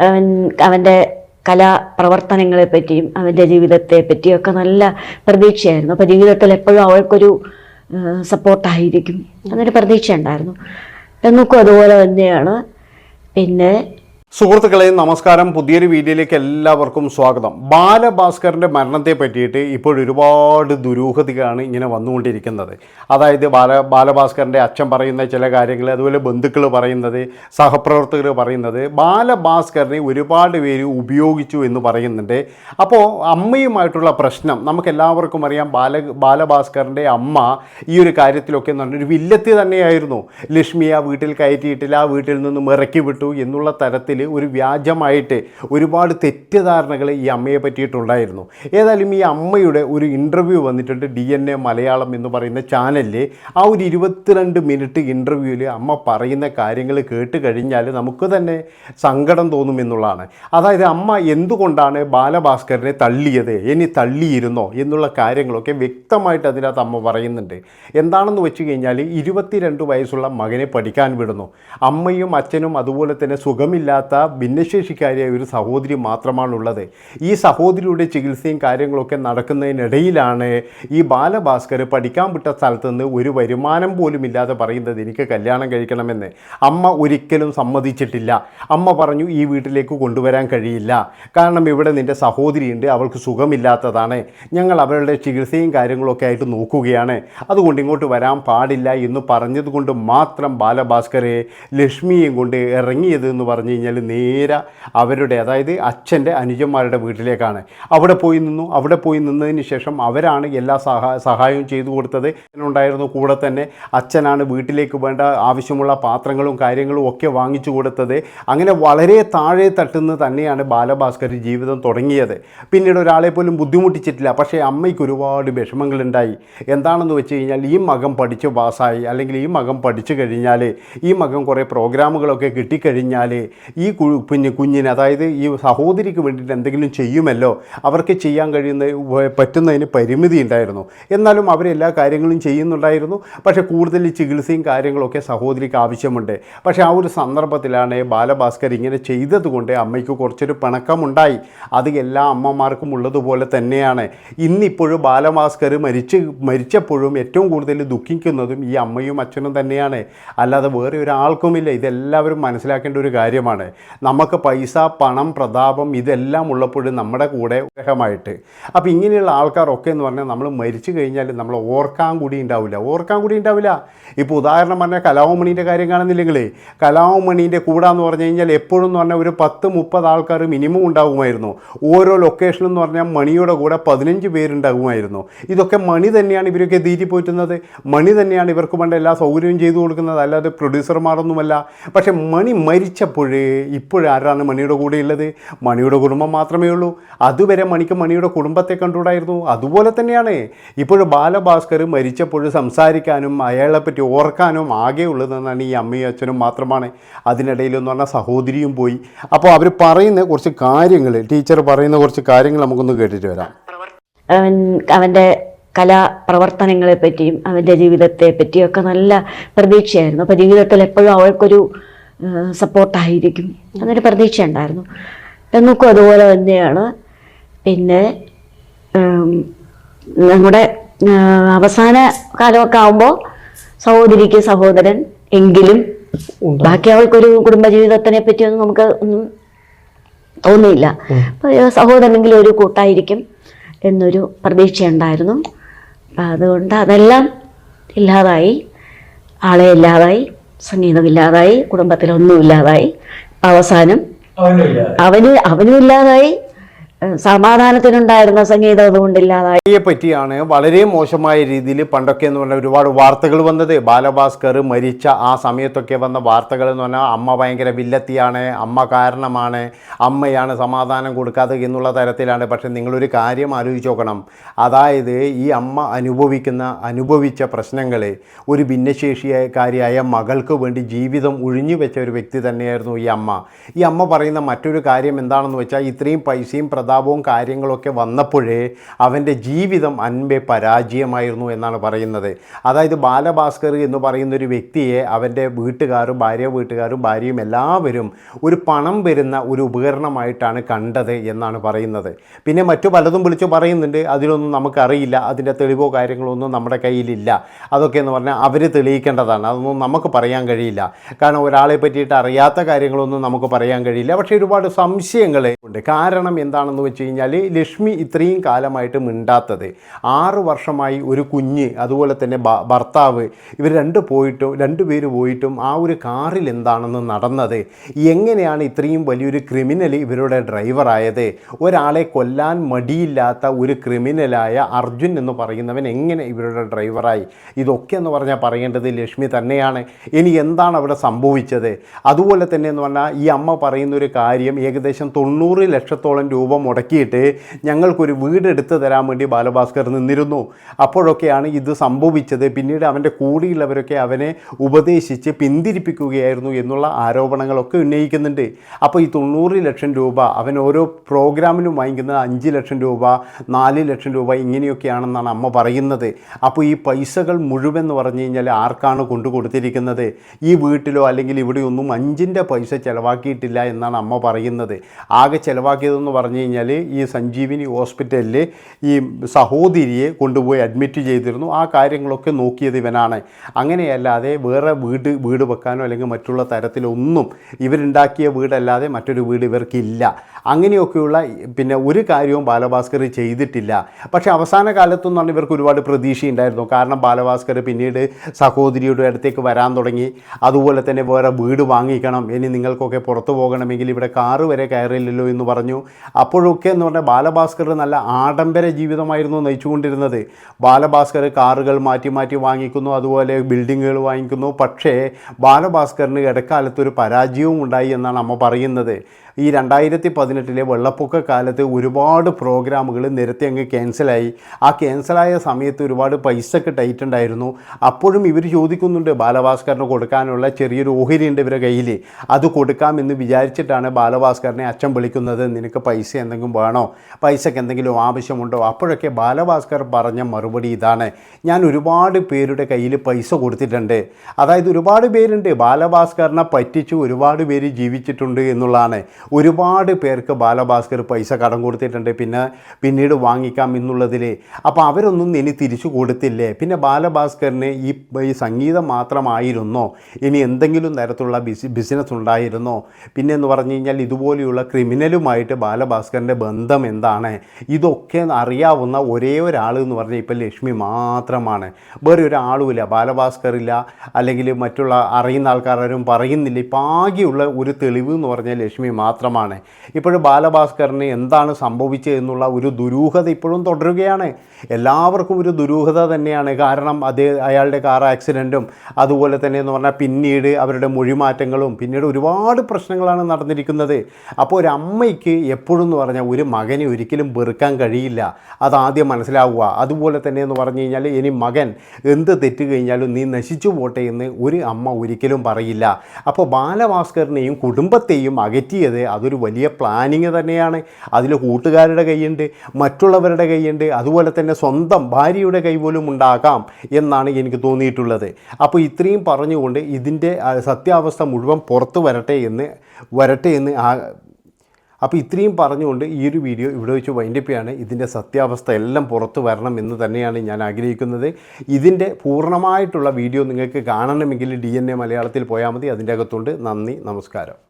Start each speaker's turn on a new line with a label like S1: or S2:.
S1: അവൻ അവന്റെ കലാപ്രവർത്തനങ്ങളെ പറ്റിയും അവന്റെ ജീവിതത്തെ പറ്റിയും ഒക്കെ നല്ല പ്രതീക്ഷയായിരുന്നു. അപ്പോൾ ജീവിതത്തിൽ എപ്പോഴും അവൾക്കൊരു സപ്പോർട്ടായിരിക്കും. എന്നൊരു പ്രതീക്ഷ ഉണ്ടായിരുന്നു എന്നുക്കും അതുപോലെ തന്നെയാണ്. പിന്നെ
S2: സുഹൃത്തുക്കളെ നമസ്കാരം. പുതിയൊരു വീഡിയോയിലേക്ക് എല്ലാവർക്കും സ്വാഗതം. ബാലഭാസ്കറിന്റെ മരണത്തെ പറ്റിയിട്ട് ഇപ്പോൾ ഒരുപാട് ദുരൂഹതയാണ് ഇങ്ങനെ വന്നുകൊണ്ടിരിക്കുന്നത്. അതായത് ബാല ബാലഭാസ്കറിന്റെ അച്ഛൻ പറയുന്ന ചില കാര്യങ്ങൾ അതുപോലെ ബന്ധുക്കൾ പറയുന്നത് സഹപ്രവർത്തകർ പറയുന്നത് ബാലഭാസ്കറിനെ ഒരുപാട് പേര് ഉപയോഗിച്ചു എന്ന് പറയുന്നുണ്ട്. അപ്പോൾ അമ്മയുമായിട്ടുള്ള പ്രശ്നം നമുക്ക് എല്ലാവർക്കും അറിയാം ബാല ബാലഭാസ്കറിന്റെ അമ്മ ഈ ഒരു കാര്യത്തിലൊക്കെ എന്ന് പറഞ്ഞൊരു വില്ലത്തി തന്നെയായിരുന്നു. ലക്ഷ്മി ആ വീട്ടിൽ കയറ്റിയിട്ടില്ല ആ വീട്ടിൽ നിന്നും ഇറക്കി വിട്ടു എന്നുള്ള തരത്തിൽ ഒരു വ്യാജമായിട്ട് ഒരുപാട് തെറ്റിദ്ധാരണകൾ ഈ അമ്മയെ പറ്റിയിട്ടുണ്ടായിരുന്നു. ഏതായാലും ഈ അമ്മയുടെ ഒരു ഇന്റർവ്യൂ വന്നിട്ടുണ്ട് ഡി എൻ എ മലയാളം എന്ന് പറയുന്ന ചാനലിൽ ആ ഒരു ഇരുപത്തിരണ്ട് മിനിറ്റ് ഇന്റർവ്യൂവിൽ അമ്മ പറയുന്ന കാര്യങ്ങൾ കേട്ട് കഴിഞ്ഞാൽ നമുക്ക് തന്നെ സങ്കടം തോന്നുമെന്നുള്ളതാണ് അതായത് അമ്മ എന്തുകൊണ്ടാണ് ബാലഭാസ്കരനെ തള്ളിയത്? ഇനി തള്ളിയിരുന്നോ? എന്നുള്ള കാര്യങ്ങളൊക്കെ വ്യക്തമായിട്ട് അതിനകത്ത് അമ്മ പറയുന്നുണ്ട്. എന്താണെന്ന് വെച്ച് കഴിഞ്ഞാൽ ഇരുപത്തിരണ്ട് വയസ്സുള്ള മകനെ പഠിക്കാൻ വിടുന്നു. അമ്മയും അച്ഛനും അതുപോലെ തന്നെ സുഖമില്ലാത്ത ഭിന്നശേഷിക്കാരിയായ ഒരു സഹോദരി മാത്രമാണുള്ളത്. ഈ സഹോദരിയുടെ ചികിത്സയും കാര്യങ്ങളൊക്കെ നടക്കുന്നതിനിടയിലാണ് ഈ ബാലഭാസ്കർ പഠിക്കാൻ വിട്ട സ്ഥലത്ത് നിന്ന് ഒരു വരുമാനം പോലും ഇല്ലാതെ പറയുന്നത് എനിക്ക് കല്യാണം കഴിക്കണമെന്ന്. അമ്മ ഒരിക്കലും സമ്മതിച്ചിട്ടില്ല. അമ്മ പറഞ്ഞു ഈ വീട്ടിലേക്ക് കൊണ്ടുവരാൻ കഴിയില്ല. കാരണം ഇവിടെ നിന്റെ സഹോദരിയുണ്ട് അവൾക്ക് സുഖമില്ലാത്തതാണ്. ഞങ്ങൾ അവരുടെ ചികിത്സയും കാര്യങ്ങളൊക്കെ ആയിട്ട് നോക്കുകയാണ്. അതുകൊണ്ട് ഇങ്ങോട്ട് വരാൻ പാടില്ല എന്ന് പറഞ്ഞതുകൊണ്ട് മാത്രം ബാലഭാസ്കറെ ലക്ഷ്മിയെയും കൊണ്ട് ഇറങ്ങിയത് എന്ന് പറഞ്ഞു കഴിഞ്ഞാൽ നേരെ അവരുടെ അതായത് അച്ഛന്റെ അനുജന്മാരുടെ വീട്ടിലേക്കാണ്. അവിടെ പോയി നിന്നു. അവിടെ പോയി നിന്നതിന് ശേഷം അവരാണ് എല്ലാ സഹാ സഹായവും ചെയ്തു കൊടുത്തത്. ഉണ്ടായിരുന്നു കൂടെ തന്നെ അച്ഛനാണ് വീട്ടിലേക്ക് വേണ്ട ആവശ്യമുള്ള പാത്രങ്ങളും കാര്യങ്ങളും ഒക്കെ വാങ്ങിച്ചു കൊടുത്തത്. അങ്ങനെ വളരെ താഴെ തട്ടുന്ന തന്നെയാണ് ബാലഭാസ്കർ ജീവിതം തുടങ്ങിയത്. പിന്നീട് ഒരാളെ പോലും ബുദ്ധിമുട്ടിച്ചിട്ടില്ല. പക്ഷേ അമ്മയ്ക്ക് ഒരുപാട് വിഷമങ്ങളുണ്ടായി. എന്താണെന്ന് വെച്ച് കഴിഞ്ഞാൽ ഈ മകം പഠിച്ച് പാസ്സായി. അല്ലെങ്കിൽ ഈ മകം പഠിച്ചു കഴിഞ്ഞാൽ ഈ മകം കുറേ പ്രോഗ്രാമുകളൊക്കെ കിട്ടിക്കഴിഞ്ഞാൽ ഈ പിന്നെ കുഞ്ഞിന് അതായത് ഈ സഹോദരിക്ക് വേണ്ടിയിട്ട് എന്തെങ്കിലും ചെയ്യുമല്ലോ അവർക്ക് ചെയ്യാൻ കഴിയുന്ന പറ്റുന്നതിന് പരിമിതി ഉണ്ടായിരുന്നു. എന്നാലും അവരെല്ലാ കാര്യങ്ങളും ചെയ്യുന്നുണ്ടായിരുന്നു. പക്ഷേ കൂടുതൽ ചികിത്സയും കാര്യങ്ങളൊക്കെ സഹോദരിക്ക് ആവശ്യമുണ്ട്. പക്ഷേ ആ ഒരു സന്ദർഭത്തിലാണ് ബാലഭാസ്കർ ഇങ്ങനെ ചെയ്തതുകൊണ്ട് അമ്മയ്ക്ക് കുറച്ചൊരു പിണക്കമുണ്ടായി. അത് എല്ലാ അമ്മമാർക്കും ഉള്ളതുപോലെ തന്നെയാണ്. ഇന്നിപ്പോഴും ബാലഭാസ്കർ മരിച്ച് മരിച്ചപ്പോഴും ഏറ്റവും കൂടുതൽ ദുഃഖിക്കുന്നതും ഈ അമ്മയും അച്ഛനും തന്നെയാണ്. അല്ലാതെ വേറെ ഒരാൾക്കുമില്ല. ഇതെല്ലാവരും മനസ്സിലാക്കേണ്ട ഒരു കാര്യമാണ്. നമുക്ക് പൈസ പണം പ്രതാപം ഇതെല്ലാം ഉള്ളപ്പോഴും നമ്മുടെ കൂടെ ഗ്രഹമായിട്ട് അപ്പോൾ ഇങ്ങനെയുള്ള ആൾക്കാരൊക്കെ എന്ന് പറഞ്ഞാൽ നമ്മൾ മരിച്ചു കഴിഞ്ഞാൽ നമ്മൾ ഓർക്കാൻ കൂടി ഉണ്ടാവില്ല. ഓർക്കാൻ കൂടി ഉണ്ടാവില്ല. ഇപ്പോൾ ഉദാഹരണം പറഞ്ഞാൽ കലാമണീന്റെ കാര്യം കാണുന്നില്ലെങ്കിലേ കലാമണീന്റെ കൂടാന്ന് പറഞ്ഞു കഴിഞ്ഞാൽ എപ്പോഴും എന്ന് പറഞ്ഞാൽ ഒരു പത്ത് മുപ്പത് ആൾക്കാർ മിനിമം ഉണ്ടാകുമായിരുന്നു. ഓരോ ലൊക്കേഷനും എന്ന് പറഞ്ഞാൽ മണിയുടെ കൂടെ പതിനഞ്ച് പേരുണ്ടാകുമായിരുന്നു. ഇതൊക്കെ മണി തന്നെയാണ് ഇവരൊക്കെ തീറ്റി പോറ്റുന്നത്. മണി തന്നെയാണ് ഇവർക്ക് വേണ്ട എല്ലാ സൗകര്യവും ചെയ്തു കൊടുക്കുന്നത്. അല്ലാതെ പ്രൊഡ്യൂസർമാരൊന്നുമല്ല പക്ഷേ മണി മരിച്ചപ്പോഴേ ഇപ്പോഴാരാണ് മണിയുടെ കൂടെ ഉള്ളത്? മണിയുടെ കുടുംബം മാത്രമേ ഉള്ളൂ. അതുവരെ മണിക്ക് മണിയുടെ കുടുംബത്തെ കണ്ടുകൂടായിരുന്നു? അതുപോലെ തന്നെയാണ് ഇപ്പോൾ ബാലഭാസ്കർ മരിച്ചപ്പോൾ സംസാരിക്കാനും അയാളെപ്പറ്റി ഓർക്കാനും ആകെ ഉള്ളതെന്നാണ് ഈ അമ്മയും അച്ഛനും മാത്രമാണ്. അതിനിടയിൽ എന്ന് പറഞ്ഞാൽ സഹോദരിയും പോയി. അപ്പോൾ അവർ പറയുന്ന കുറച്ച് കാര്യങ്ങൾ ടീച്ചർ പറയുന്ന കുറച്ച് കാര്യങ്ങൾ നമുക്കൊന്ന് കേട്ടിട്ട് വരാം.
S1: അവൻ അവന്റെ കലാപ്രവർത്തനങ്ങളെ പറ്റിയും അവന്റെ ജീവിതത്തെ പറ്റിയും ഒക്കെ നല്ല പ്രതീക്ഷയായിരുന്നു. അപ്പോൾ ജീവിതത്തിൽ എപ്പോഴും അവൾക്കൊരു സപ്പോർട്ടായിരിക്കും. അങ്ങനെ പ്രതീക്ഷ ഉണ്ടായിരുന്നു ഞങ്ങൾക്കും അതുപോലെ തന്നെയാണ്. പിന്നെ നമ്മുടെ അവസാന കാലമൊക്കെ ആകുമ്പോൾ സഹോദരിക്ക് സഹോദരൻ എങ്കിലും ബാക്കി അവൾക്കൊരു കുടുംബജീവിതത്തിനെ പറ്റിയൊന്നും നമുക്ക് ഒന്നും തോന്നിയില്ല. സഹോദരനെങ്കിലും ഒരു കൂട്ടായിരിക്കും എന്നൊരു പ്രതീക്ഷയുണ്ടായിരുന്നു. അപ്പം അതുകൊണ്ട് അതെല്ലാം ഇല്ലാതായി ആളെ ഇല്ലാതായി. സംഗീതം ഇല്ലാതായി കുടുംബത്തിലൊന്നും ഇല്ലാതായി അവസാനം അവന് അവനും ഇല്ലാതായി സമാധാനത്തിനുണ്ടായിരുന്ന സംഗീതം അതുകൊണ്ട് ഇല്ലാതായി
S2: യെ പറ്റിയാണ് വളരെ മോശമായ രീതിയിൽ പണ്ടൊക്കെ എന്ന് പറഞ്ഞാൽ ഒരുപാട് വാർത്തകൾ വന്നത്. ബാലഭാസ്കർ മരിച്ച ആ സമയത്തൊക്കെ വന്ന വാർത്തകൾ എന്ന് പറഞ്ഞാൽ അമ്മ ഭയങ്കര വില്ലത്തിയാണ് അമ്മ കാരണമാണ് അമ്മയാണ് സമാധാനം കൊടുക്കാതെ എന്നുള്ള തരത്തിലാണ്. പക്ഷേ നിങ്ങളൊരു കാര്യം ആലോചിച്ച് നോക്കണം. അതായത് ഈ അമ്മ അനുഭവിക്കുന്ന അനുഭവിച്ച പ്രശ്നങ്ങൾ ഒരു ഭിന്നശേഷിക്കാരിയായ മകൾക്ക് വേണ്ടി ജീവിതം ഒഴിഞ്ഞു വെച്ച ഒരു വ്യക്തി തന്നെയായിരുന്നു ഈ അമ്മ. ഈ അമ്മ പറയുന്ന മറ്റൊരു കാര്യം എന്താണെന്ന് വെച്ചാൽ ഇത്രയും പൈസയും പ്രധാന സഹതാപവും കാര്യങ്ങളൊക്കെ വന്നപ്പോഴേ അവന്റെ ജീവിതം അൻപെ പരാജയമായിരുന്നു എന്നാണ് പറയുന്നത്. അതായത് ബാലഭാസ്കർ എന്ന് പറയുന്ന ഒരു വ്യക്തിയെ അവന്റെ വീട്ടുകാരും ഭാര്യ വീട്ടുകാരും ഭാര്യയും എല്ലാവരും ഒരു പണം വരുന്ന ഒരു ഉപകരണമായിട്ടാണ് കണ്ടത് എന്നാണ് പറയുന്നത്. പിന്നെ മറ്റു പലതും വിളിച്ചു പറയുന്നുണ്ട്. അതിലൊന്നും നമുക്കറിയില്ല. അതിന്റെ തെളിവോ കാര്യങ്ങളോ ഒന്നും നമ്മുടെ കയ്യിലില്ല. അതൊക്കെ എന്ന് പറഞ്ഞാൽ അവർ തെളിയിക്കേണ്ടതാണ്. അതൊന്നും നമുക്ക് പറയാൻ കഴിയില്ല. കാരണം ഒരാളെ പറ്റിയിട്ട് അറിയാത്ത കാര്യങ്ങളൊന്നും നമുക്ക് പറയാൻ കഴിയില്ല. പക്ഷേ ഒരുപാട് സംശയങ്ങൾ ഉണ്ട്. കാരണം എന്താണെന്ന് വെച്ച് കഴിഞ്ഞാൽ ലക്ഷ്മി ഇത്രയും കാലമായിട്ട് മിണ്ടാത്തത്. ആറ് വർഷമായി ഒരു കുഞ്ഞ് അതുപോലെ തന്നെ ഭർത്താവ് ഇവർ രണ്ട് പോയിട്ടും രണ്ട് പേര് പോയിട്ടും ആ ഒരു കാറിൽ എന്താണെന്ന് നടന്നത്? എങ്ങനെയാണ് ഇത്രയും വലിയൊരു ക്രിമിനൽ ഇവരുടെ ഡ്രൈവറായത് ഒരാളെ കൊല്ലാൻ മടിയില്ലാത്ത ഒരു ക്രിമിനലായ അർജുൻ എന്ന് പറയുന്നവൻ എങ്ങനെ ഇവരുടെ ഡ്രൈവറായി ഇതൊക്കെ എന്ന് പറഞ്ഞാൽ പറയേണ്ടത് ലക്ഷ്മി തന്നെയാണ്. ഇനി എന്താണ് അവിടെ സംഭവിച്ചത്? അതുപോലെ തന്നെ എന്ന് പറഞ്ഞാൽ ഈ അമ്മ പറയുന്നൊരു കാര്യം ഏകദേശം തൊണ്ണൂറ് ലക്ഷത്തോളം രൂപ മുടക്കിയിട്ട് ഞങ്ങൾക്കൊരു വീട് എടുത്തു തരാൻ വേണ്ടി ബാലഭാസ്കർ നിന്നിരുന്നു. അപ്പോഴൊക്കെയാണ് ഇത് സംഭവിച്ചത്. പിന്നീട് അവന്റെ കൂടെയുള്ളവരൊക്കെ അവനെ ഉപദേശിച്ച് പിന്തിരിപ്പിക്കുകയായിരുന്നു എന്നുള്ള ആരോപണങ്ങളൊക്കെ ഉന്നയിക്കുന്നുണ്ട്. അപ്പോൾ ഈ തൊണ്ണൂറ് ലക്ഷം രൂപ അവൻ ഓരോ പ്രോഗ്രാമിനും വാങ്ങിക്കുന്നത് അഞ്ച് ലക്ഷം രൂപ നാല് ലക്ഷം രൂപ ഇങ്ങനെയൊക്കെയാണെന്നാണ് അമ്മ പറയുന്നത്. അപ്പോൾ ഈ പൈസകൾ മുഴുവൻ എന്ന് പറഞ്ഞു കഴിഞ്ഞാൽ ആർക്കാണ് കൊണ്ടു കൊടുത്തിരിക്കുന്നത്? ഈ വീട്ടിലോ അല്ലെങ്കിൽ ഇവിടെയൊന്നും അഞ്ചിന്റെ പൈസ ചിലവാക്കിയിട്ടില്ല എന്നാണ് അമ്മ പറയുന്നത്. ആകെ ചിലവാക്കിയതെന്ന് പറഞ്ഞു കഴിഞ്ഞാൽ ഈ സഞ്ജീവിനി ഹോസ്പിറ്റലിൽ ഈ സഹോദരിയെ കൊണ്ടുപോയി അഡ്മിറ്റ് ചെയ്തിരുന്നു. ആ കാര്യങ്ങളൊക്കെ നോക്കിയത് ഇവനാണ്. അങ്ങനെയല്ലാതെ വേറെ വീട് വീട് വെക്കാനോ അല്ലെങ്കിൽ മറ്റുള്ള തരത്തിലൊന്നും ഇവരുണ്ടാക്കിയ വീടല്ലാതെ മറ്റൊരു വീട് ഇവർക്കില്ല. അങ്ങനെയൊക്കെയുള്ള പിന്നെ ഒരു കാര്യവും ബാലഭാസ്കർ ചെയ്തിട്ടില്ല. പക്ഷേ അവസാന കാലത്തൊന്നും ഇവർക്ക് ഒരുപാട് പ്രതീക്ഷയുണ്ടായിരുന്നു. കാരണം ബാലഭാസ്കർ പിന്നീട് സഹോദരിയുടെ അടുത്തേക്ക് വരാൻ തുടങ്ങി. അതുപോലെ തന്നെ വേറെ വീട് വാങ്ങിക്കണം. ഇനി നിങ്ങൾക്കൊക്കെ പുറത്തു പോകണമെങ്കിൽ ഇവിടെ കാറ് വരെ കയറില്ലല്ലോ എന്ന് പറഞ്ഞു. അപ്പോഴൊക്കെ എന്ന് പറഞ്ഞാൽ ബാലഭാസ്കർ നല്ല ആഡംബര ജീവിതമായിരുന്നു നയിച്ചുകൊണ്ടിരുന്നത്. ബാലഭാസ്കർ കാറുകൾ മാറ്റി മാറ്റി വാങ്ങിക്കുന്നു അതുപോലെ ബിൽഡിങ്ങുകൾ വാങ്ങിക്കുന്നു. പക്ഷേ ബാലഭാസ്കറിന് ഇടക്കാലത്ത് ഒരു പരാജയവും ഉണ്ടായി എന്നാണ് അമ്മ പറയുന്നത്. ഈ രണ്ടായിരത്തി പതിനെട്ടിലെ വെള്ളപ്പൊക്ക കാലത്ത് ഒരുപാട് പ്രോഗ്രാമുകൾ നിരത്തി അങ്ങ് ക്യാൻസലായി. ആ ക്യാൻസലായ സമയത്ത് ഒരുപാട് പൈസക്ക് ടൈറ്റ് ഉണ്ടായിരുന്നു. അപ്പോഴും ഇവർ ചോദിക്കുന്നുണ്ട് ബാലഭാസ്കറിന് കൊടുക്കാനുള്ള ചെറിയൊരു ഓഹരി ഉണ്ട് ഇവരുടെ കയ്യിൽ അത് കൊടുക്കാമെന്ന് വിചാരിച്ചിട്ടാണ് ബാലഭാസ്കറിനെ അച്ഛൻ വിളിക്കുന്നത്. നിനക്ക് പൈസ എന്തെങ്കിലും വേണോ? പൈസക്ക് എന്തെങ്കിലും ആവശ്യമുണ്ടോ? അപ്പോഴൊക്കെ ബാലഭാസ്കർ പറഞ്ഞ മറുപടി ഇതാണ്. ഞാൻ ഒരുപാട് പേരുടെ കയ്യിൽ പൈസ കൊടുത്തിട്ടുണ്ട്. അതായത് ഒരുപാട് പേരുണ്ട്. ബാലഭാസ്കറിനെ പറ്റിച്ച് ഒരുപാട് പേര് ജീവിച്ചിട്ടുണ്ട് എന്നുള്ളതാണ്. ഒരുപാട് പേർക്ക് ബാലഭാസ്കർ പൈസ കടം കൊടുത്തിട്ടുണ്ട്. പിന്നെ പിന്നീട് വാങ്ങിക്കാം എന്നുള്ളതിൽ അപ്പോൾ അവരൊന്നും ഇനി തിരിച്ചു കൊടുത്തില്ലേ? പിന്നെ ബാലഭാസ്കറിന് ഈ ഈ സംഗീതം മാത്രമായിരുന്നോ? ഇനി എന്തെങ്കിലും തരത്തിലുള്ള ബിസിനസ് ഉണ്ടായിരുന്നോ? പിന്നെ എന്ന് പറഞ്ഞു കഴിഞ്ഞാൽ ഇതുപോലെയുള്ള ക്രിമിനലുമായിട്ട് ബാലഭാസ്കറിന്റെ ബന്ധം എന്താണ്? ഇതൊക്കെ അറിയാവുന്ന ഒരേ ഒരാൾ എന്ന് പറഞ്ഞാൽ ഇപ്പോൾ ലക്ഷ്മി മാത്രമാണ്. വേറെ ഒരാളുമില്ല. ബാലഭാസ്കറില്ല. അല്ലെങ്കിൽ മറ്റുള്ള അറിയുന്ന ആൾക്കാരും പറയുന്നില്ല. ഇപ്പം ആകെയുള്ള ഒരു തെളിവ് എന്ന് പറഞ്ഞാൽ ലക്ഷ്മി മാത്രമാണ്. ഇപ്പോഴും ബാലഭാസ്കറിന് എന്താണ് സംഭവിച്ചത് എന്നുള്ള ഒരു ദുരൂഹത ഇപ്പോഴും തുടരുകയാണ്. എല്ലാവർക്കും ഒരു ദുരൂഹത തന്നെയാണ്. കാരണം അത് അയാളുടെ കാർ ആക്സിഡന്റും അതുപോലെ തന്നെ എന്ന് പറഞ്ഞാൽ പിന്നീട് അവരുടെ മൊഴിമാറ്റങ്ങളും പിന്നീട് ഒരുപാട് പ്രശ്നങ്ങളാണ് നടന്നിരിക്കുന്നത്. അപ്പോൾ ഒരു അമ്മയ്ക്ക് എപ്പോഴും എന്ന് പറഞ്ഞാൽ ഒരു മകനെ ഒരിക്കലും വെറുക്കാൻ കഴിയില്ല. അതാദ്യം മനസ്സിലാവുക. അതുപോലെ തന്നെ എന്ന് പറഞ്ഞു കഴിഞ്ഞാൽ ഇനി മകൻ എന്ത് തെറ്റ് കഴിഞ്ഞാലും നീ നശിച്ചു പോട്ടെ എന്ന് ഒരു അമ്മ ഒരിക്കലും പറയില്ല. അപ്പോൾ ബാലഭാസ്കറിനെയും കുടുംബത്തെയും അകറ്റിയത് അതൊരു വലിയ പ്ലാനിങ് തന്നെയാണ്. അതിൽ കൂട്ടുകാരുടെ കൈയുണ്ട് മറ്റുള്ളവരുടെ കൈയുണ്ട് അതുപോലെ തന്നെ സ്വന്തം ഭാര്യയുടെ കൈ പോലും ഉണ്ടാകാം എന്നാണ് എനിക്ക് തോന്നിയിട്ടുള്ളത്. അപ്പോൾ ഇത്രയും പറഞ്ഞുകൊണ്ട് ഇതിന്റെ സത്യാവസ്ഥ മുഴുവൻ പുറത്ത് വരട്ടെ എന്ന് വരട്ടെ എന്ന് ആ അപ്പോൾ ഇത്രയും പറഞ്ഞുകൊണ്ട് ഈ ഒരു വീഡിയോ ഇവിടെ വെച്ച് വൈൻഡപ്പിയാണ് ഇതിന്റെ സത്യാവസ്ഥ എല്ലാം പുറത്തു വരണം എന്ന് തന്നെയാണ് ഞാൻ ആഗ്രഹിക്കുന്നത്. ഇതിന്റെ പൂർണമായിട്ടുള്ള വീഡിയോ നിങ്ങൾക്ക് കാണണമെങ്കിൽ ഡി എൻ എ മലയാളത്തിൽ പോയാൽ മതി. അതിന്റെ അകത്തുണ്ട്. നന്ദി നമസ്കാരം.